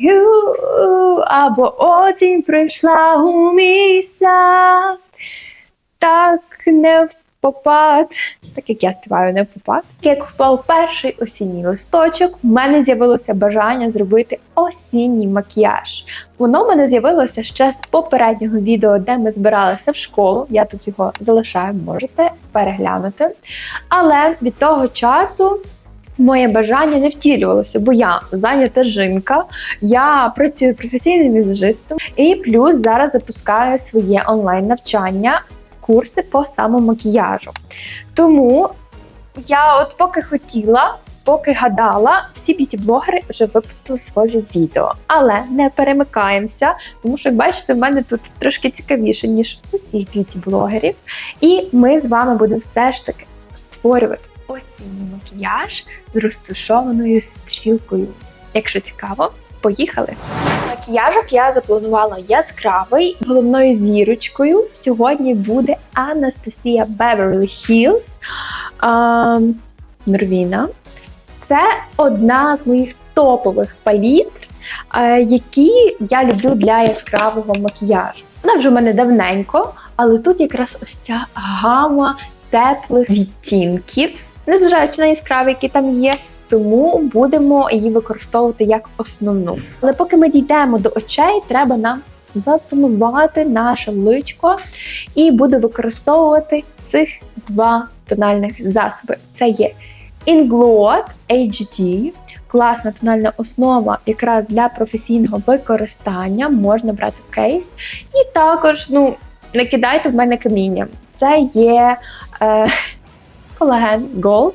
You, або осінь прийшла у мій. Так не в попад. Так як я співаю не в попад. Як впав перший осінній листочок, в мене з'явилося бажання зробити осінній макіяж. Воно в мене з'явилося ще з попереднього відео, де ми збиралися в школу. Я тут його залишаю, можете переглянути. Але від того часу. Моє бажання не втілювалося, бо я зайнята жінка, я працюю професійним візажистом і плюс зараз запускаю своє онлайн навчання, курси по самомакіяжу. Тому я от поки хотіла, поки гадала, всі б'юті-блогери вже випустили свої відео. Але не перемикаємося, тому що, як бачите, в мене тут трошки цікавіше, ніж усіх б'юті-блогерів. І ми з вами будемо все ж таки створювати осінній макіяж з розташованою стрілкою. Якщо цікаво, поїхали! Макіяжок я запланувала яскравий. Головною зірочкою сьогодні буде Анастасія Беверлі Хілз Норвіна. Це одна з моїх топових палітр, які я люблю для яскравого макіяжу. Вона вже в мене давненько, але тут якраз ось ця гама теплих відтінків, незважаючи на яскраві, які там є. Тому будемо її використовувати як основну. Але поки ми дійдемо до очей, треба нам затонувати наше личко і буду використовувати цих два тональних засоби. Це є Ingloat HD, класна тональна основа якраз для професійного використання, можна брати в кейс. І також, ну, не кидайте в мене каміння. Це є е, колаген Gold.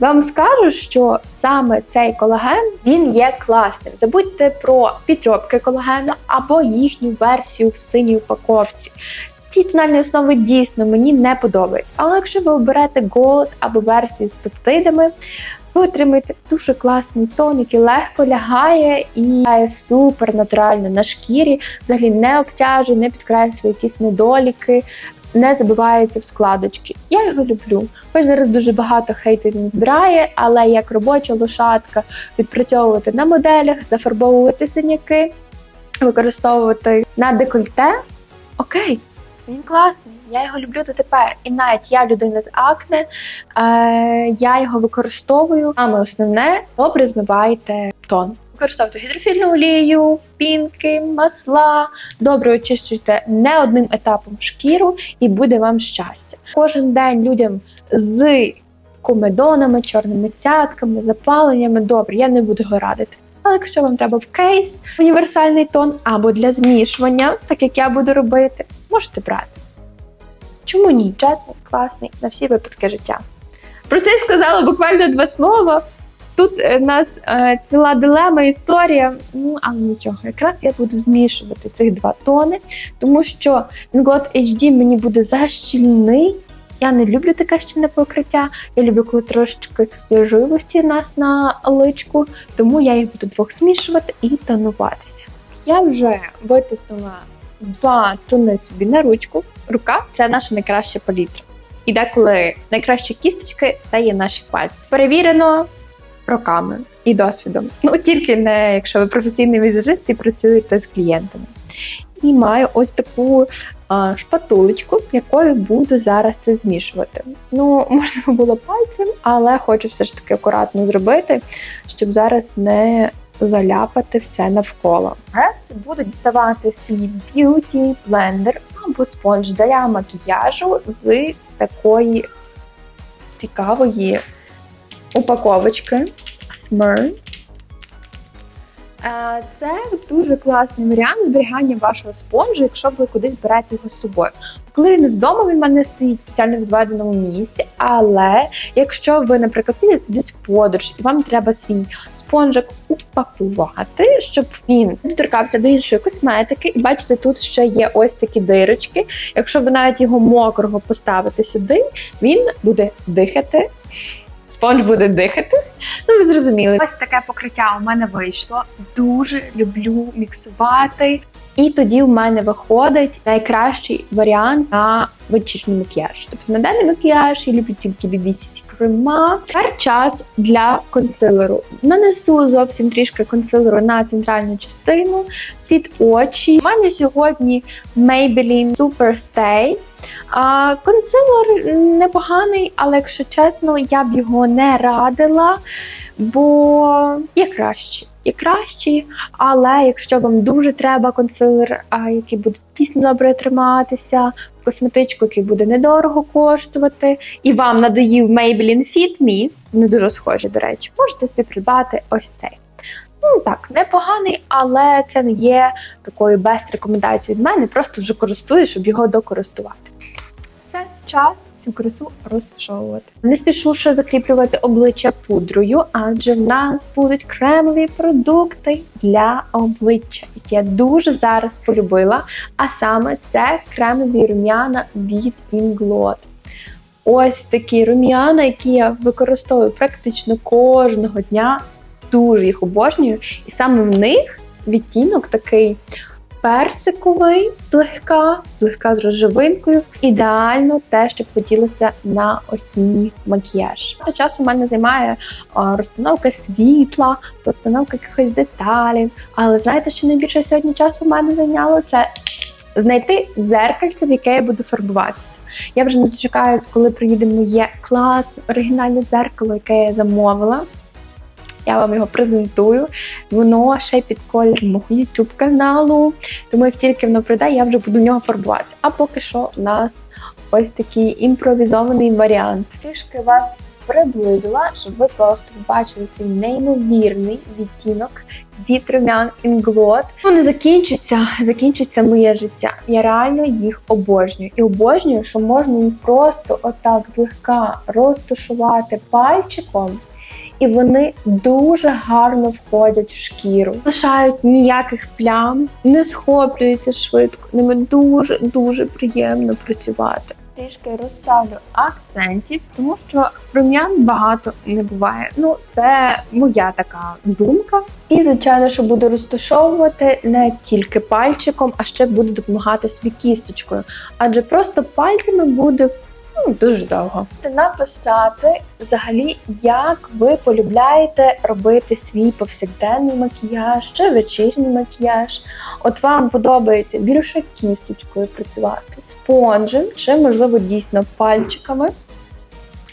Вам скажу, що саме цей колаген він є класним. Забудьте про підробки колагену або їхню версію в синій упаковці. Ці тональні основи дійсно мені не подобаються. Але якщо ви оберете Gold або версію з пептидами, ви отримаєте дуже класний тон, який легко лягає і лягає супер натурально на шкірі, взагалі не обтяжує, не підкреслює якісь недоліки не забивається в складочки. Я його люблю. Хоч зараз дуже багато хейту він збирає, але як робоча лошадка відпрацьовувати на моделях, зафарбовувати синяки, використовувати на декольте. Окей, він класний. Я його люблю дотепер. І навіть я людина з акне, е, я його використовую. Саме основне добре змивайте тон. Використовуйте гідрофільну олію, пінки, масла. Добре очищуйте не одним етапом шкіру, і буде вам щастя. Кожен день людям з комедонами, чорними цятками, запаленнями. Добре, я не буду його радити. Але якщо вам треба в кейс універсальний тон або для змішування, так як я буду робити, можете брати. Чому ні? Чесний, класний на всі випадки життя. Про це я сказала буквально два слова. Тут у нас е, ціла дилема, історія, ну але нічого, якраз я буду змішувати цих два тони, тому що Inglot HD мені буде защільний. Я не люблю таке щільне покриття. Я люблю, коли трошечки живості нас на личку, тому я їх буду двох змішувати і тонуватися. Я вже витиснула два тони собі на ручку. Рука це наша найкраща палітра. І деколи найкращі кісточки це є наші пальці. Перевірено роками і досвідом. Ну тільки не якщо ви професійний візажист і працюєте з клієнтами. І маю ось таку а, шпатулечку, якою буду зараз це змішувати. Ну, можна було пальцем, але хочу все ж таки акуратно зробити, щоб зараз не заляпати все навколо. Зараз буду діставати свій б'юті блендер або спонж для макіяжу з такої цікавої упаковочки Smurn. Е, це дуже класний варіант зберігання вашого спонжу, якщо ви кудись берете його з собою. Коли він вдома, він в мене стоїть в спеціально відведеному місці. Але якщо ви, наприклад, їдете десь в подорож і вам треба свій спонжик упакувати, щоб він не доторкався до іншої косметики, і бачите, тут ще є ось такі дирочки. Якщо ви навіть його мокрого поставите сюди, він буде дихати спонж буде дихати. Ну, ви зрозуміли. Ось таке покриття у мене вийшло. Дуже люблю міксувати. І тоді в мене виходить найкращий варіант на вечірній макіяж. Тобто на денний макіяж я люблю тільки BB-CC крема. Тепер час для консилеру. Нанесу зовсім трішки консилеру на центральну частину під очі. У мене сьогодні Maybelline Superstay. А, консилер непоганий, але якщо чесно, я б його не радила, бо є кращі. Є кращі, але якщо вам дуже треба консилер, який буде дійсно добре триматися, косметичку, який буде недорого коштувати, і вам надоїв Maybelline Fit Me, не дуже схожі, до речі, можете собі придбати ось цей. Ну так, непоганий, але це не є такою без рекомендацій від мене, просто вже користую, щоб його докористувати. Час цю красу розташовувати. Не спішу ще закріплювати обличчя пудрою, адже в нас будуть кремові продукти для обличчя, які я дуже зараз полюбила. А саме це кремові рум'яна від Inglot. Ось такі рум'яна, які я використовую практично кожного дня. Дуже їх обожнюю. І саме в них відтінок такий персиковий, злегка, злегка з розживинкою. Ідеально те, що б хотілося на осінній макіяж. Багато часу в мене займає розстановка світла, розстановка якихось деталей. Але знаєте, що найбільше сьогодні часу в мене зайняло? Це знайти дзеркальце, в яке я буду фарбуватися. Я вже не чекаю, коли приїде моє класне оригінальне дзеркало, яке я замовила. Я вам його презентую. Воно ще під колір мого YouTube каналу. Тому як тільки воно прийде, я вже буду в нього фарбуватися. А поки що у нас ось такий імпровізований варіант. Трішки вас приблизила, щоб ви просто побачили цей неймовірний відтінок від румян Inglot. Вони закінчаться, закінчиться моє життя. Я реально їх обожнюю. І обожнюю, що можна їх просто отак злегка розташувати пальчиком. І вони дуже гарно входять в шкіру, лишають ніяких плям, не схоплюються швидко. Ними дуже дуже приємно працювати. Трішки розставлю акцентів, тому що рум'ян багато не буває. Ну, це моя така думка. І, звичайно, що буду розташовувати не тільки пальчиком, а ще буду допомагати собі кісточкою. Адже просто пальцями буде ну, дуже довго. Написати взагалі, як ви полюбляєте робити свій повсякденний макіяж чи вечірній макіяж. От вам подобається більше кісточкою працювати, спонжем, чи, можливо, дійсно пальчиками.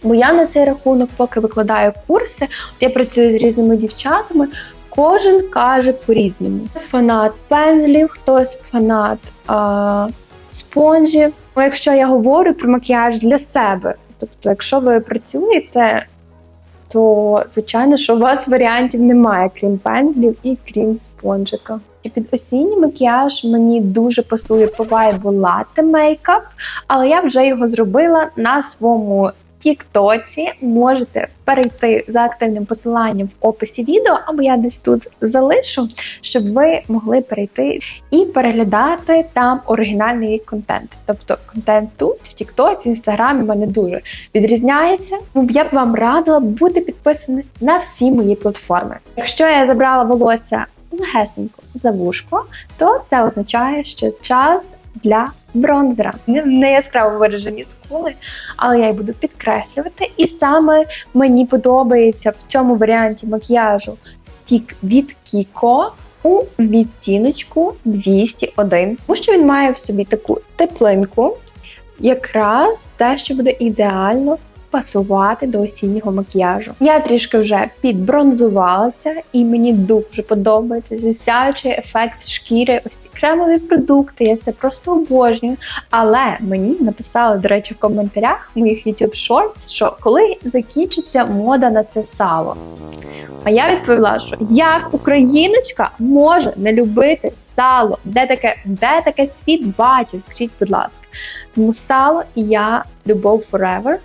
Бо я на цей рахунок, поки викладаю курси, от я працюю з різними дівчатами. Кожен каже по-різному. Хтось фанат пензлів, хтось фанат а, спонжів. Ну, якщо я говорю про макіяж для себе, тобто, якщо ви працюєте, то звичайно, що у вас варіантів немає, крім пензлів і крім спонжика. І під осінній макіяж мені дуже пасує по вайбу лати мейкап, але я вже його зробила на своєму Тіктоці. Можете перейти за активним посиланням в описі відео, або я десь тут залишу, щоб ви могли перейти і переглядати там оригінальний контент. Тобто контент тут, в Тіктоці, Інстаграмі, в мене дуже відрізняється. Я б вам радила бути підписані на всі мої платформи. Якщо я забрала волосся легесенько за вушко, то це означає, що час для бронзера. Не, яскраво виражені скули, але я їх буду підкреслювати. І саме мені подобається в цьому варіанті макіяжу стік від Kiko у відтіночку 201, тому що він має в собі таку теплинку, якраз те, що буде ідеально пасувати до осіннього макіяжу. Я трішки вже підбронзувалася, і мені дуже подобається засяючий ефект шкіри. Ось кремові продукти. Я це просто обожнюю. Але мені написали, до речі, в коментарях моїх YouTube Shorts, що коли закінчиться мода на це сало. А я відповіла, що як україночка може не любити сало? Де таке, де таке світ бачив? Скажіть, будь ласка. Тому сало я любов forever.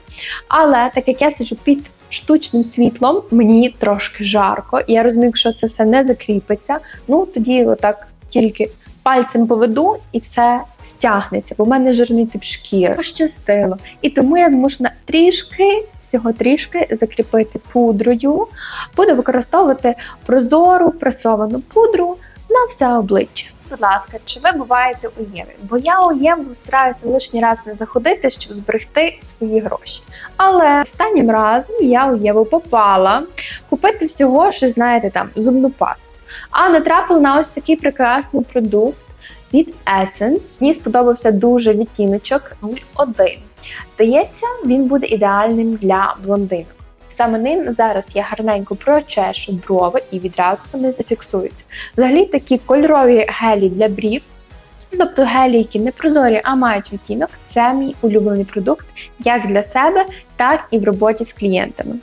Але так як я сиджу під штучним світлом, мені трошки жарко, і я розумію, що це все не закріпиться. Ну тоді отак тільки пальцем поведу і все стягнеться, бо в мене жирний тип шкіри. Пощастило. І тому я змушена трішки, всього трішки закріпити пудрою. Буду використовувати прозору пресовану пудру на все обличчя. будь ласка, чи ви буваєте у Єві? Бо я у Єву стараюся лишній раз не заходити, щоб зберегти свої гроші. Але останнім разом я у Єву попала купити всього, що знаєте, там зубну пасту. А натрапила на ось такий прекрасний продукт від Essence. Мені сподобався дуже відтіночок 01. Здається, він буде ідеальним для блондинок. Саме ним зараз я гарненько прочешу брови і відразу вони зафіксуються. Взагалі такі кольорові гелі для брів, тобто гелі, які не прозорі, а мають відтінок, це мій улюблений продукт як для себе, так і в роботі з клієнтами.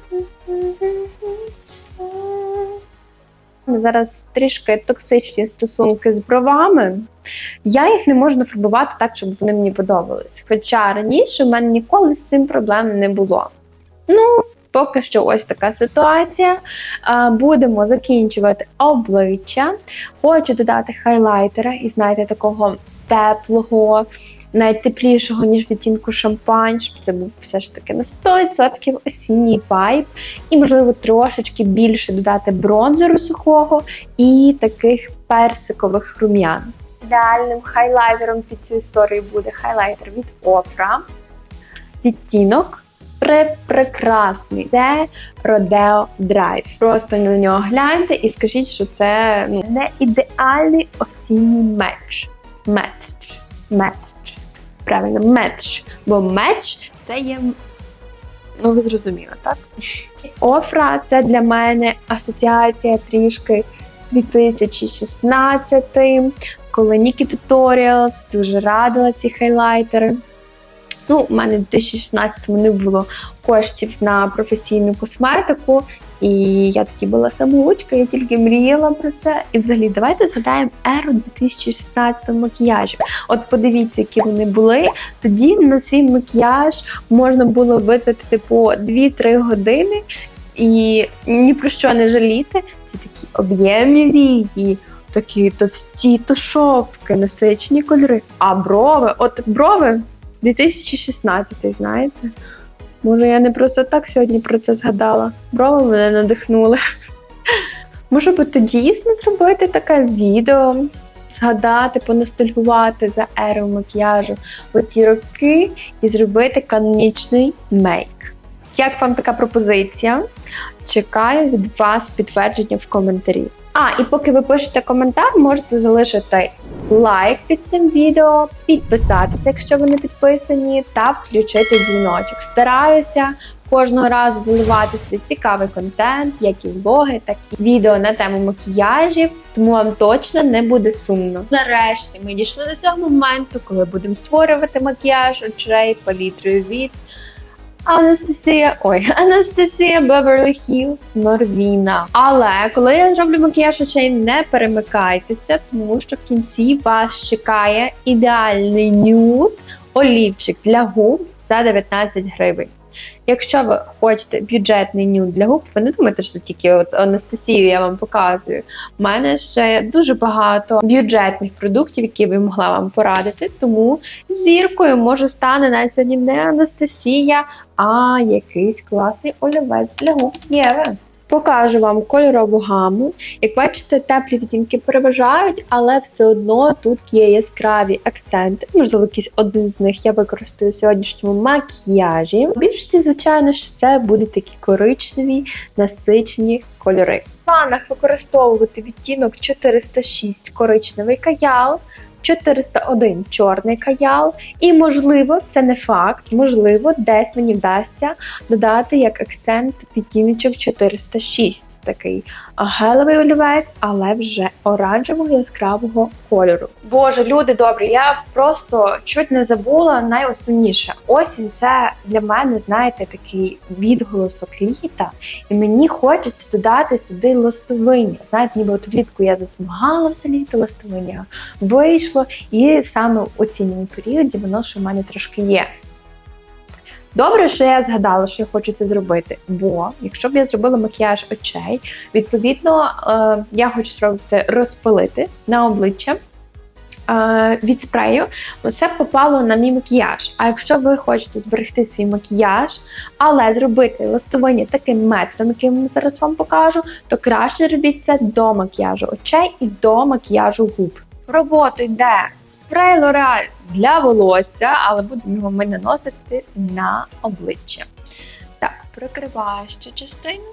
Зараз трішки токсичні стосунки з бровами. Я їх не можу нафарбувати так, щоб вони мені подобались. Хоча раніше в мене ніколи з цим проблем не було. Ну, поки що ось така ситуація. Будемо закінчувати обличчя. Хочу додати хайлайтера і знаєте, такого теплого, навіть теплішого, ніж відтінку шампань, щоб це був все ж таки на 100% осінній вайб. І, можливо, трошечки більше додати бронзеру сухого і таких персикових рум'ян. Ідеальним хайлайтером під цю історію буде хайлайтер від Офра. Відтінок прекрасний. Це Rodeo Drive. Просто на нього гляньте і скажіть, що це ну, не ідеальний осінній меч. Меч. Меч. Правильно, меч. Бо меч це є. Ну, ви зрозуміли, так? Офра це для мене асоціація трішки 2016, коли Нікі Tutorials дуже радила ці хайлайтери. Ну, у мене в 2016-му не було коштів на професійну косметику, і я тоді була самоучка, я тільки мріяла про це. І взагалі, давайте згадаємо еру 2016 макіяжів. От подивіться, які вони були. Тоді на свій макіяж можна було витратити по 2-3 години і ні про що не жаліти. Це такі об'ємні вії. Такі товсті тушовки, насичені кольори. А брови, от брови 2016, знаєте? Може, я не просто так сьогодні про це згадала. Брови мене надихнули. Може бути дійсно зробити таке відео, згадати, поностальгувати за еру макіяжу в ті роки і зробити канонічний мейк. Як вам така пропозиція? Чекаю від вас підтвердження в коментарі. А, і поки ви пишете коментар, можете залишити лайк під цим відео, підписатися, якщо ви не підписані, та включити дзвіночок. Стараюся кожного разу заливати сюди цікавий контент, як і влоги, так і відео на тему макіяжів, тому вам точно не буде сумно. Нарешті ми дійшли до цього моменту, коли будемо створювати макіяж очей палітрою від Анастасія, ой, Анастасія Беверлі Хілс Норвіна. Але коли я зроблю макіяж очей, не перемикайтеся, тому що в кінці вас чекає ідеальний нюд олівчик для губ за 19 гривень. Якщо ви хочете бюджетний нюд для губ, ви не думаєте, що тільки от Анастасію я вам показую. У мене ще дуже багато бюджетних продуктів, які би могла вам порадити. Тому зіркою може стане навіть сьогодні не Анастасія, а якийсь класний олівець для губ з Єви. Покажу вам кольорову гаму. Як бачите, теплі відтінки переважають, але все одно тут є яскраві акценти. Можливо, якийсь один з них я використаю у сьогоднішньому макіяжі. В більшості, звичайно ж, це будуть такі коричневі насичені кольори. В планах використовувати відтінок 406 коричневий каял. 401 чорний каял, і, можливо, це не факт, можливо, десь мені вдасться додати як акцент відтіночок 406, такий гелевий олівець, але вже оранжевого яскравого кольору. Боже, люди добрі, я просто чуть не забула найосновніше. Осінь це для мене, знаєте, такий відголосок літа, і мені хочеться додати сюди ластовиння. Знаєте, ніби от влітку я засмагала все літо ластовиння. Вийшло вийшло, і саме у осінньому періоді воно ще в мене трошки є. Добре, що я згадала, що я хочу це зробити, бо якщо б я зробила макіяж очей, відповідно, е, я хочу зробити розпилити на обличчя е, від спрею, це попало на мій макіяж. А якщо ви хочете зберегти свій макіяж, але зробити ластовиння таким методом, яким я зараз вам покажу, то краще робіть це до макіяжу очей і до макіяжу губ. Роботу йде спрей L'Oreal для волосся, але будемо його ми наносити на обличчя. Так, прикриваю цю частину.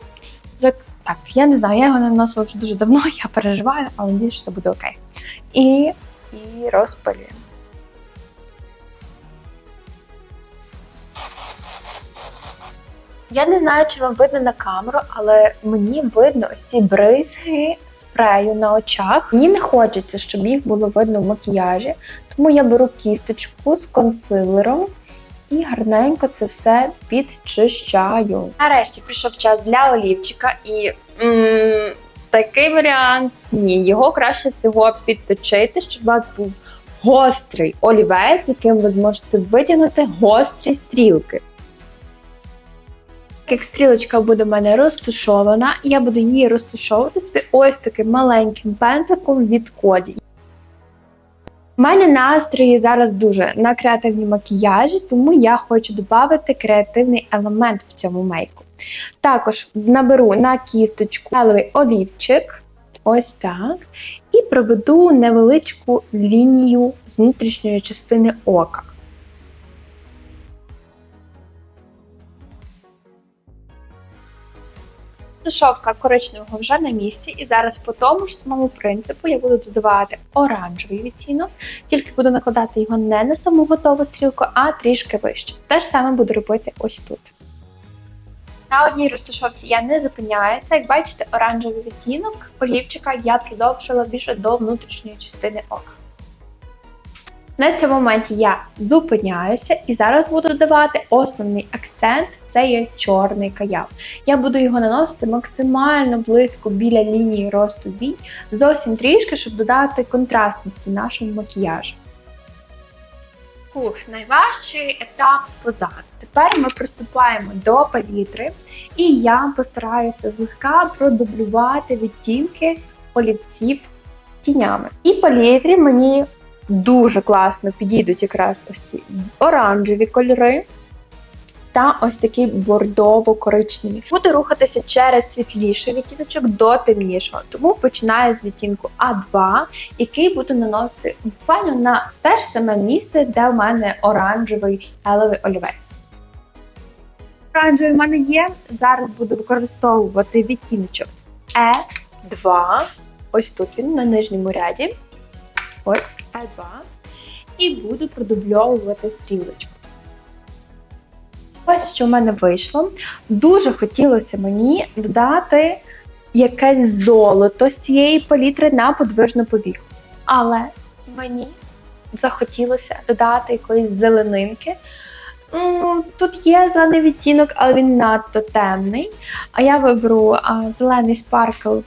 Так, я не знаю, я його не наносила вже дуже давно, я переживаю, але надіюсь, що все буде окей. І, і розпилюємо. Я не знаю, чи вам видно на камеру, але мені видно ось ці бризги спрею на очах. Мені не хочеться, щоб їх було видно в макіяжі, тому я беру кісточку з консилером і гарненько це все підчищаю. Нарешті прийшов час для олівчика і м, такий варіант. Ні, його краще всього підточити, щоб у вас був гострий олівець, яким ви зможете витягнути гострі стрілки. Як стрілочка буде в мене розташована, я буду її розташовувати собі ось таким маленьким пензиком від коді. У мене настрої зараз дуже на креативні макіяжі, тому я хочу додати креативний елемент в цьому мейку. Також наберу на кісточку гелевий олівчик, ось так, і проведу невеличку лінію з внутрішньої частини ока. Сушовка коричневого вже на місці, і зараз по тому ж самому принципу я буду додавати оранжевий відтінок, тільки буду накладати його не на саму готову стрілку, а трішки вище. Те ж саме буду робити ось тут. На одній розташовці я не зупиняюся. Як бачите, оранжевий відтінок олівчика я продовжила більше до внутрішньої частини ока. На цьому моменті я зупиняюся і зараз буду додавати основний акцент це є чорний каял. Я буду його наносити максимально близько біля лінії росту вій, зовсім трішки, щоб додати контрастності нашому макіяжу. Фух, найважчий етап позаду. Тепер ми приступаємо до палітри, і я постараюся злегка продублювати відтінки олівців тінями. І палітрі мені дуже класно підійдуть якраз ось ці оранжеві кольори та ось такі бордово-коричневі. Буду рухатися через світліший відтіночок до темнішого, тому починаю з відтінку А2, який буду наносити буквально на те ж саме місце, де в мене оранжевий гелевий олівець. Оранжевий в мене є. Зараз буду використовувати відтіночок Е2. Ось тут він на нижньому ряді. Ось Е2. І буду продубльовувати стрілочку. Ось що в мене вийшло. Дуже хотілося мені додати якесь золото з цієї палітри на подвижну повіку. Але мені захотілося додати якоїсь зеленинки. Тут є зелений відтінок, але він надто темний. А я виберу зелений спаркл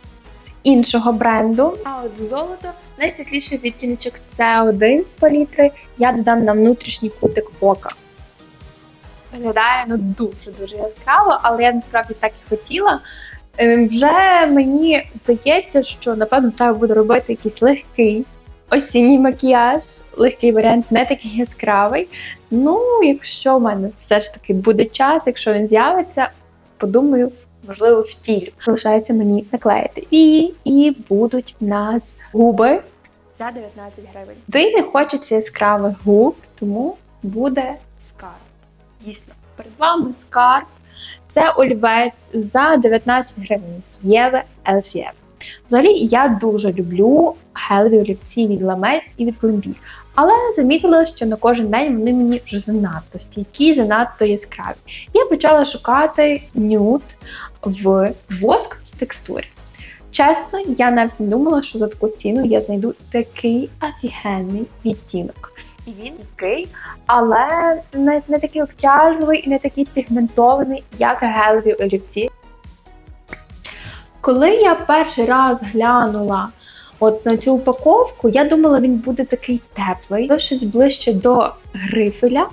з іншого бренду. А от золото найсвітліший відтіночок це один з палітри. Я додам на внутрішній кутик ока. Виглядає ну дуже-дуже яскраво, але я насправді так і хотіла. Е, Вже мені здається, що напевно треба буде робити якийсь легкий осінній макіяж, легкий варіант, не такий яскравий. Ну, якщо в мене все ж таки буде час, якщо він з'явиться, подумаю, можливо, втілю. Залишається мені наклеїти. І, і будуть в нас губи за 19 гривень. Туди не хочеться яскравих губ, тому буде скарб. Дійсно, перед вами скарб. Це олівець за 19 гривень з Єви LCF. Взагалі, я дуже люблю гелеві олівці від Ламель і від Глембі. Але замітила, що на кожен день вони мені вже занадто стійкі, занадто яскраві. Я почала шукати нюд в восковій текстурі. Чесно, я навіть не думала, що за таку ціну я знайду такий офігенний відтінок. І він такий, але не, не такий обтяжливий і не такий пігментований, як гелеві олівці. Коли я перший раз глянула от на цю упаковку, я думала, він буде такий теплий. Щось ближче до грифеля,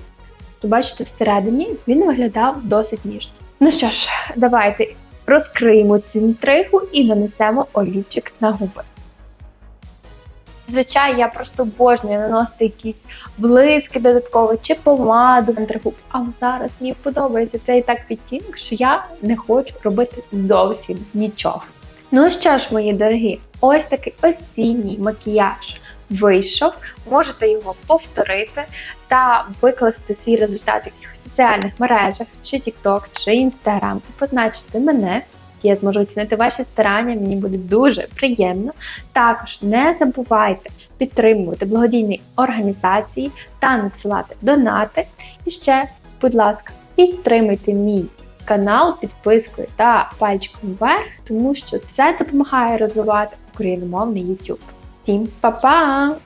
то бачите, всередині він виглядав досить ніжно. Ну що ж, давайте розкриємо цю інтригу і нанесемо олівчик на губи. Звичайно, я просто обожнюю наносити якісь блиски додатково чи помаду на губ. Але зараз мені подобається цей так відтінок, що я не хочу робити зовсім нічого. Ну що ж, мої дорогі, ось такий осінній макіяж вийшов, можете його повторити та викласти свій результат в якихось соціальних мережах, чи TikTok, чи Instagram, і позначити мене. Я зможу оцінити ваші старання, мені буде дуже приємно. Також не забувайте підтримувати благодійні організації та надсилати донати. І ще, будь ласка, підтримуйте мій канал підпискою та пальчиком вверх, тому що це допомагає розвивати україномовний YouTube. Team. Pa, pa!